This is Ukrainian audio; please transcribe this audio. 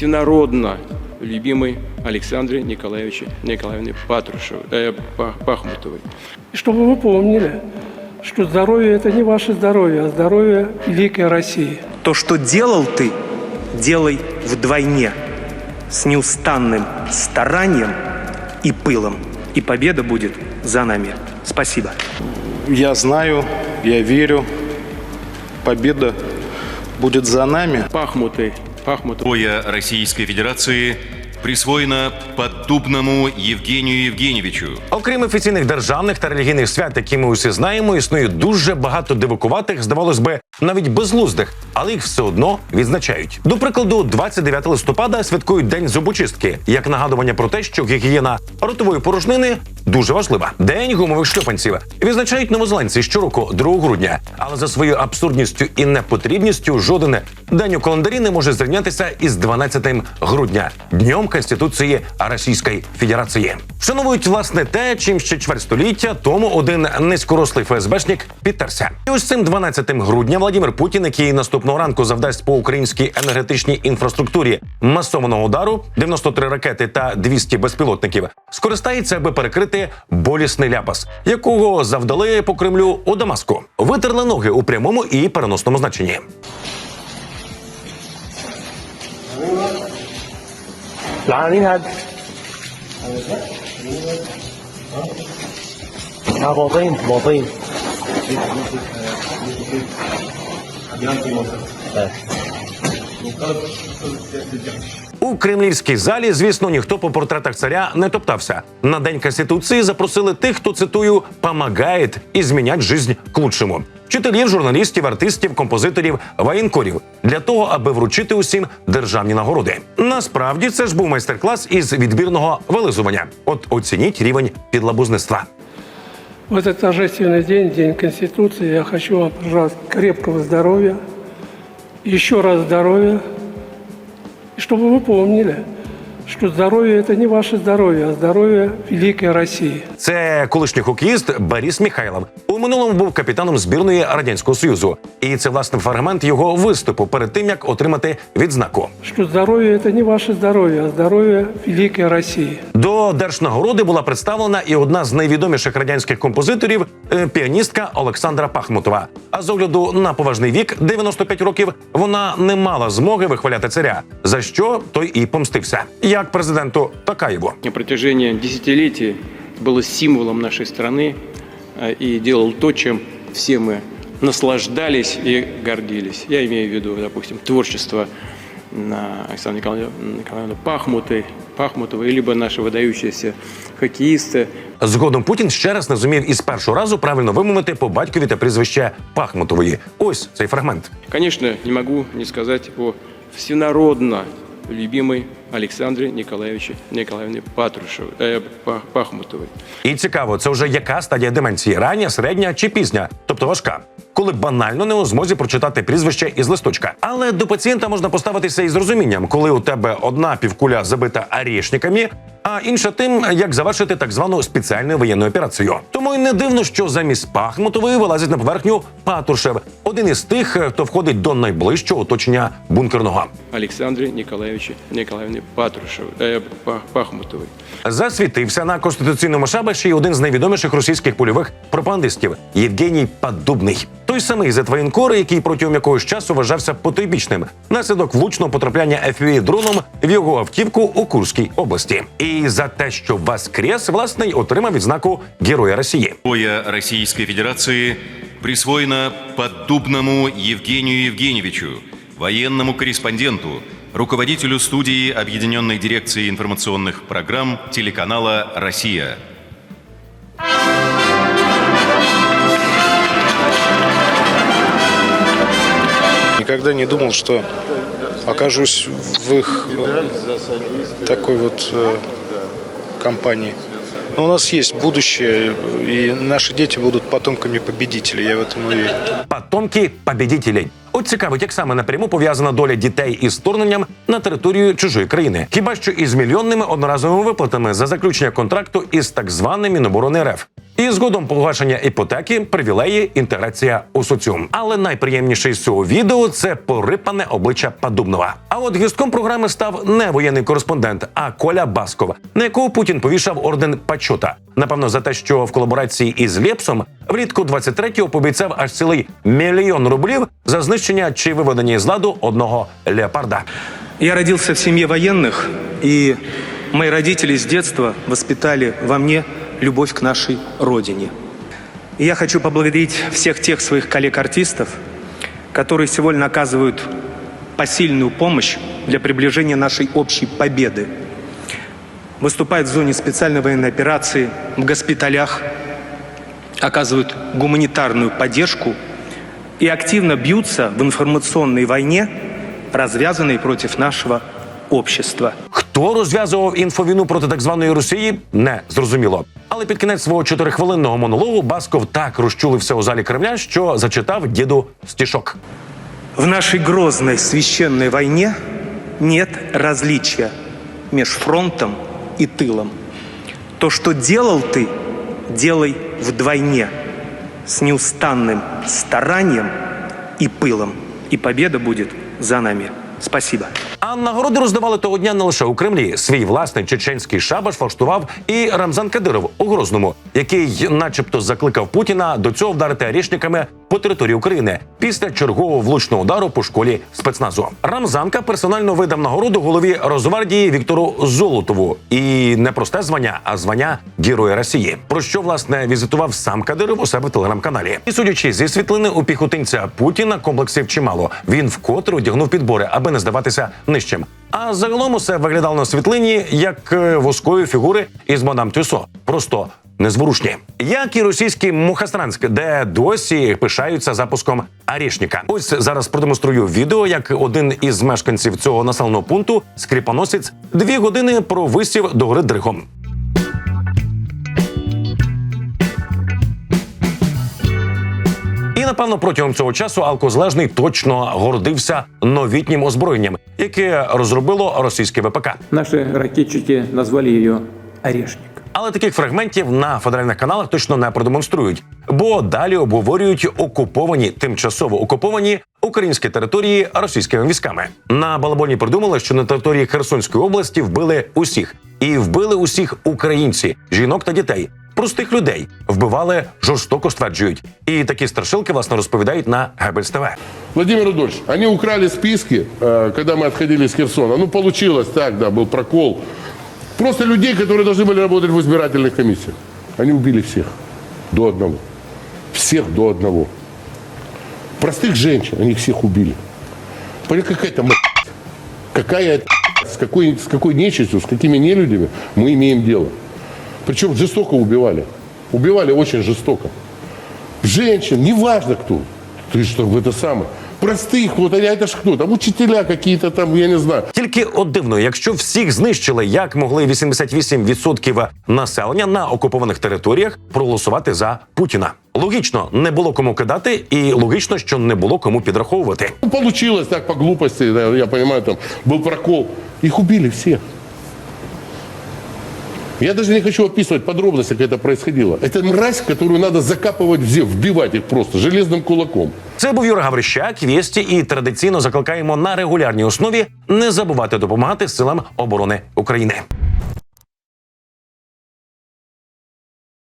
всенародно любимой Александре Николаевиче Николаевне Патрушевой, э, Па- Пахмутовой. И чтобы вы помнили, что здоровье – это не ваше здоровье, а здоровье великой России. То, что делал ты, делай вдвойне, с неустанным старанием и пылом. И победа будет за нами. Спасибо. Я знаю, я верю, победа будет за нами. Пахмутой, Пахмутовой. Боя Российской Федерации Присвоєна Поддубному Євгенію Євгеньевичу. Окрім офіційних державних та релігійних свят, які ми усі знаємо, існує дуже багато дивакуватих, здавалось би, навіть безглуздих, але їх все одно відзначають. До прикладу, 29 листопада святкують день зубочистки, як нагадування про те, що гігієна ротової порожнини дуже важлива. День гумових шльопанців відзначають новозеландці щороку 2 грудня. Але за своєю абсурдністю і непотрібністю жоден день у календарі не може зрівнятися із 12 грудня, днем Конституції Російської Федерації. Вшановують власне те, чим ще чверть століття тому один низькорослий ФСБшник підтерся. І ось цим 12 грудня Владимир Путін, який наступного ранку завдасть по українській енергетичній інфраструктурі масованого удару, 93 ракети та 200 безпілотників, скористається, аби перекрити болісний ляпас, якого завдали по Кремлю у Дамаску. Витерли ноги у прямому і переносному значенні. У кремлівській залі, звісно, ніхто по портретах царя не топтався. На день конституції запросили тих, хто цитую «помагає і змінять жизнь к лучшому. Вчителів, журналістів, артистів, композиторів, воєнкорів для того, аби вручити усім державні нагороди. Насправді це ж був майстер-клас із відбірного вилизування. От оцініть рівень підлабузництва. В этот торжественный день, День Конституции, я хочу вам пожелать крепкого здоровья, еще раз здоровья, и чтобы вы помнили, что здоровье – это не ваше здоровье, а здоровье великой России. Це колишній хокеїст Борис Міхайлов. У минулому був капітаном збірної радянського союзу, і це власне фрагмент його виступу перед тим як отримати відзнаку. Что здоровье – это не ваше здоровье, а здоровье великой России. До держнагороди була представлена і одна з найвідоміших радянських композиторів е, піаністка Олександра Пахмутова. А з огляду на поважний вік 95 років вона не мала змоги вихваляти царя, за що той і помстився, як президенту Такаєву. На протяжении десятилетий было символом нашей страны э, и делал то, чем все мы наслаждались и гордились. Я имею в виду, допустим, творчество на Александра Николаевна Николаевна Пахмутой, Пахмутовой, либо наши выдающиеся хоккеисты. Згодом Путін ще раз не зумів із першого разу правильно вимовити по батькові та прізвище Пахмутової. Ось цей фрагмент. Конечно, не могу не сказать о всенародно любимой Александре Ніколаєвичі Ніколаївні Патрушевой, е, Пахмутової. І цікаво, це вже яка стадія деменції? Рання, середня чи пізня, тобто важка. Коли банально не у змозі прочитати прізвище із листочка. Але до пацієнта можна поставитися із розумінням, коли у тебе одна півкуля забита арішниками, а інша тим, як завершити так звану спеціальну воєнну операцію. Тому й не дивно, що замість Пахмутової вилазить на поверхню Патрушев, один із тих, хто входить до найближчого оточення бункерного. Александре Николаевиче Николаевне Патрушевой, э, Па- Пахмутовой. Засвітився на конституційному шабаші й один з найвідоміших російських польових пропагандистів Євгеній Поддубний. Той самий зетвоєнкор, який протягом якогось часу вважався потойбічним, наслідок влучного потрапляння fpv дроном в його автівку у Курській області. І за те, що воскрес, власне, й отримав відзнаку Героя Росії. Боя Российской Федерации присвоєно Поддубному Евгению Евгеньевичу, военному корреспонденту, руководителю студии Объединенной дирекции информационных программ телеканала «Россия». Никогда не думал, что окажусь в их э, такой вот компании. Но у нас есть будущее, и наши дети будут потомками победителей, я в этом уверен. Потомки победителей. От цікавить, як саме напряму пов'язана доля дітей із вторгненням на територію чужої країни. Хіба що із мільйонними одноразовими виплатами за заключення контракту із так званим Міноборони РФ. І згодом погашення іпотеки, привілеї, інтеграція у соціум. Але найприємніше з цього відео це порипане обличчя Падубнова. А от гістком програми став не воєнний кореспондент, а Коля Басков, на якого Путін повішав орден Пачота. Напевно, за те, що в колаборації із Лєпсом влітку 23-го пообіцяв аж цілий мільйон рублів за знищення чи виведення із ладу одного леопарда. Я родился в семье военных, и мои родители с детства воспитали во мне любовь к нашей Родине. И я хочу поблагодарить всех тех своих коллег-артистов, которые сегодня оказывают посильную помощь для приближения нашей общей победы. Выступают в зоне специальной военной операции, в госпиталях, оказывают гуманитарную поддержку и активно бьются в информационной войне, развязанной против нашего общества. Хто розв'язував інфовійну проти так званої Росії, не зрозуміло. Але під кінець свого чотирихвилинного монологу Басков так розчулився у залі Кремля, що зачитав діду стішок. В нашей грозной священной войне нет различия между фронтом и тылом. То, что делал ты, делай вдвойне, с неустанным старанием и пылом. И победа будет за нами. Спасибо. А нагороди роздавали того дня не лише у Кремлі. Свій власний чеченський шабаш влаштував і Рамзан Кадиров у Грозному, який, начебто, закликав Путіна до цього вдарити арішниками по території України після чергового влучного удару по школі спецназу. Рамзанка персонально видав нагороду голові Росгвардії Віктору Золотову і не просте звання, а звання Героя Росії. Про що власне візитував сам Кадиров у себе в телеграм-каналі. І судячи зі світлини у піхотинця Путіна, комплексів чимало. Він вкотре одягнув підбори, аби не здаватися нижчим. А загалом усе виглядало на світлині як е, воскої фігури із мадам Тюсо. Просто незворушні, як і російський Мухастранськ, де досі пишаються запуском Арішніка. Ось зараз продемонструю відео, як один із мешканців цього населеного пункту скріпоносець дві години провисів до гори дригом. І напевно протягом цього часу алкозалежний точно гордився новітнім озброєнням, яке розробило російське ВПК. Наши ракетчики назвали ее «Орешник». Але таких фрагментів на федеральних каналах точно не продемонструють, бо далі обговорюють окуповані тимчасово окуповані українські території російськими військами. На балабоні придумали, що на території Херсонської області вбили усіх, і вбили усіх українці, жінок та дітей. Простих людей вбивали жорстоко стверджують, і такі страшилки власне розповідають на Гебельс ТВ. Владимир Рудольевич, они украли списки, э, когда мы отходили из Херсона. Ну, получилось так, да, был прокол. Просто людей, которые должны были работать в избирательных комиссиях. Они убили всех. До одного. Всех до одного. Простых женщин, они всех убили. Понимаете, какая там Какая это с какой, с какой нечистью, с какими нелюдями мы имеем дело. Причем жестоко убивали. Убивали очень жестоко. Женщин, неважно кто. Ты что, в это самое. Простых, вот они, а это ж кто? Там учителя какие-то там, я не знаю. Тільки от дивно, якщо всіх знищили, як могли 88% населення на окупованих територіях проголосувати за Путіна. Логічно, не було кому кидати, і логічно, що не було кому підраховувати. Ну, получилось так по глупости, да, я понимаю, там был прокол. Их убили всех. Я даже не хочу описывать подробности, как это происходило. Это мразь, которую надо закапывать в землю, вбивать их просто железным кулаком. Це був Юра Гаврищак, Вєсті, і традиційно закликаємо на регулярній основі не забувати допомагати силам оборони України.